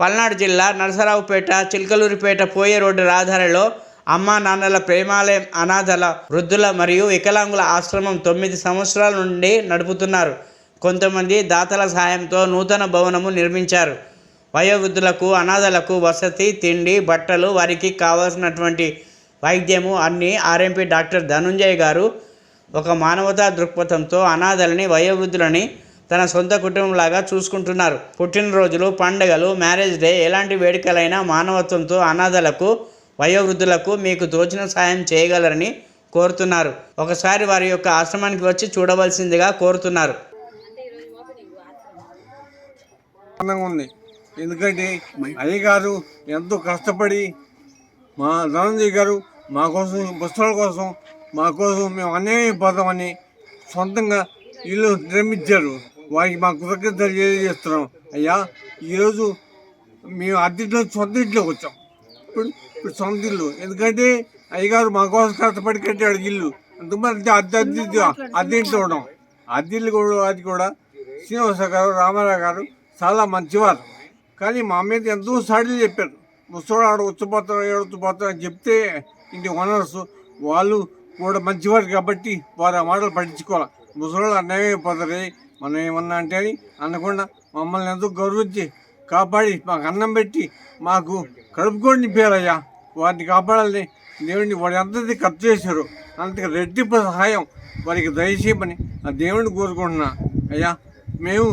పల్నాడు జిల్లా నరసరావుపేట చిలకలూరిపేట పోయే రోడ్డు రహదారిలో అమ్మా నాన్నల ప్రేమాలయం అనాథల వృద్ధుల మరియు వికలాంగుల ఆశ్రమం తొమ్మిది సంవత్సరాల నుండి నడుపుతున్నారు. కొంతమంది దాతల సాయంతో నూతన భవనము నిర్మించారు. వయోవృద్ధులకు అనాథలకు వసతి తిండి బట్టలు వారికి కావాల్సినటువంటి వైద్యము అన్నీ ఆర్ఎంపీ డాక్టర్ ధనుంజయ్ గారు ఒక మానవతా దృక్పథంతో అనాథలని వయోవృద్ధులని తన సొంత కుటుంబంలాగా చూసుకుంటున్నారు. పుట్టినరోజులు పండుగలు మ్యారేజ్ డే ఎలాంటి వేడుకలైనా మానవత్వంతో అనాథలకు వయోవృద్ధులకు మీకు తోచిన సాయం చేయగలరని కోరుతున్నారు. ఒకసారి వారి యొక్క ఆశ్రమానికి వచ్చి చూడవలసిందిగా కోరుతున్నారు. ఉంది. ఎందుకంటే అయ్యగారు ఎంతో కష్టపడి మా ధనంజయ్ గారు మా కోసం పుస్తకాల కోసం మా కోసం మేము అన్యాయం పోతామని సొంతంగా ఇల్లు నిర్మించారు. వారికి మా కృతజ్ఞతలు తెలియజేస్తున్నాం. అయ్యా ఈరోజు మేము అద్దెంట్లో సొంత ఇంట్లోకి వచ్చాం. ఇప్పుడు ఇప్పుడు సొంత ఇల్లు. ఎందుకంటే అయ్యగారు మా కోసం కష్టపడి కట్టాడు ఇల్లు. అంతమంది అద్దె అద్దె అద్దె ఇంట్లో ఉన్నాం అద్దె ఇల్లు కూడా అది కూడా శ్రీనివాస గారు రామారావు గారు చాలా మంచివారు. కానీ మా మీద ఎంతో సాడీలు చెప్పారు. ముసోడు ఆడ వచ్చిపోతారు ఏడుతుపోతారు అని చెప్తే ఇంటి ఓనర్స్ వాళ్ళు కూడా మంచివారు కాబట్టి వారు ఆ మాటలు పట్టించుకోవాలి. ముసలోళ్ళు అన్నమే అయిపోతారు మనం ఏమన్నా అంటే అని అనకుండా మమ్మల్ని ఎంతో గౌరవించి కాపాడి మాకు అన్నం పెట్టి మాకు కడుపుకొని నింపారయ్యా వారిని కాపాడాలని దేవుడిని వాడు ఎంతది ఖర్చు చేశారు అంతకు రెట్టింపు సహాయం వారికి దయచేయమని ఆ దేవుడిని కోరుకుంటున్నా. అయ్యా మేము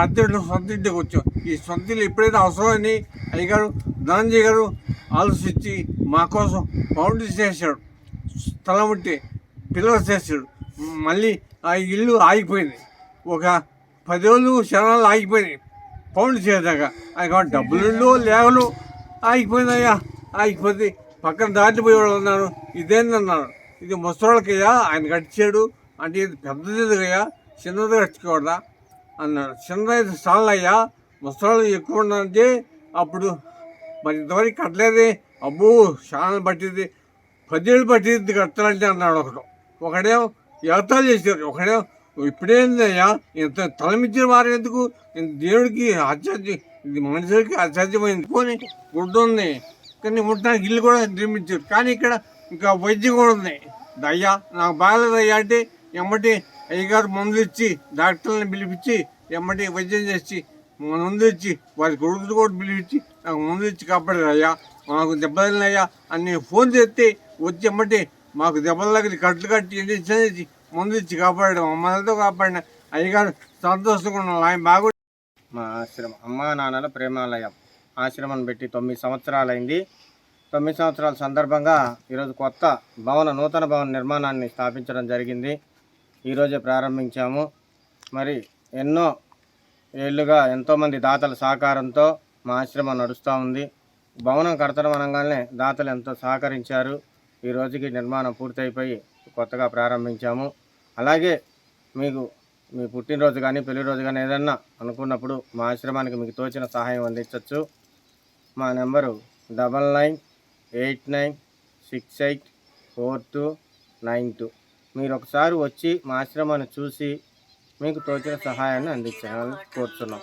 అద్దెంట్లో సొంత ఇంటికి వచ్చాం. ఈ సొంత ఇల్లు ఎప్పుడైతే అవసరమని అయ్యగారు ధనంజయ్ గారు ఆలోచించి మా కోసం ఫౌండేషన్ చేశాడు స్థలం ఉంటే పిల్లలు చేశాడు మళ్ళీ ఆ ఇల్లు ఆగిపోయింది. ఒక పది రోజులు క్షణాలు ఆగిపోయినాయి పౌండ్ చేశాక ఆయన డబ్బులు లేవలు ఆగిపోయిందయ్యా ఆగిపోతే పక్కన దాటిపోయేవాడు ఉన్నారు. ఇదేందన్నారు. ఇది ముసలోళ్ళకయ్యా ఆయన కట్టించాడు. అంటే ఇది పెద్దది కయ్యా చిన్నది కట్టుకోవడా అన్నాడు చిన్నది చాలయ్యా ముసలోళ్ళు ఎక్కువ ఉన్నారంటే అప్పుడు మరి ఇంతవరకు కట్టలేదే. అబ్బో చాలా పట్టింది. పదేళ్ళు పట్టింది కట్టాలంటే అన్నాడు ఒకడు. ఒకడేమో ఎగతాలు చేశారు. ఒకడే ఇప్పుడేందయ్యా ఇంత తలమిచ్చిన వారు ఎందుకు? దేవుడికి అసాధ్యం ఇది మనుషులకి అసాధ్యమైంది పోనీ గుడ్డు ఉంది. కానీ ఉండడానికి ఇల్లు కూడా నిర్మించారు. కానీ ఇక్కడ ఇంకా వైద్యం కూడా ఉంది. అయ్యా నాకు బాగాలేదయ్యా అంటే ఎమ్మటి అయ్యగారు మందులు ఇచ్చి డాక్టర్లను పిలిపించి ఎమ్మటి వైద్యం చేసి మందులు ఇచ్చి వారి కొడుకులు కూడా పిలిపించి నాకు మందులు ఇచ్చి కాపాడారు అయ్యా. మాకు దెబ్బలు అయ్యా అని ఫోన్ చేస్తే వచ్చి ఎమ్మటి మాకు దెబ్బల దగ్గర కట్లు కట్టి ఇంజక్షన్ ఇచ్చి ఇచ్చి కాపాడాడు మమ్మల్నితో కాపాడిన అయ్యగారు సంతోషంగా ఉన్నాం ఆయన బాగా మా ఆశ్రమం అమ్మా నాన్నల ప్రేమాలయం. ఆశ్రమం పెట్టి తొమ్మిది సంవత్సరాలైంది. తొమ్మిది సంవత్సరాల సందర్భంగా ఈరోజు కొత్త భవన నూతన భవన నిర్మాణాన్ని స్థాపించడం జరిగింది. ఈరోజే ప్రారంభించాము. మరి ఎన్నో ఏళ్ళుగా ఎంతోమంది దాతల సహకారంతో మా ఆశ్రమం నడుస్తూ ఉంది. భవనం కడతడం అనగానే దాతలు ఎంతో సహకరించారు. ఈ రోజుకి నిర్మాణం పూర్తయిపోయి కొత్తగా ప్రారంభించాము. అలాగే మీకు మీ పుట్టినరోజు కానీ పెళ్ళిరోజు కానీ ఏదన్నా అనుకున్నప్పుడు మా ఆశ్రమానికి మీకు తోచిన సహాయం అందించవచ్చు మా number double nine eight nine six eight four two nine two. మీరు ఒకసారి వచ్చి మా ఆశ్రమాన్ని చూసి మీకు తోచిన సహాయాన్ని అందించాలని కోరుతున్నాం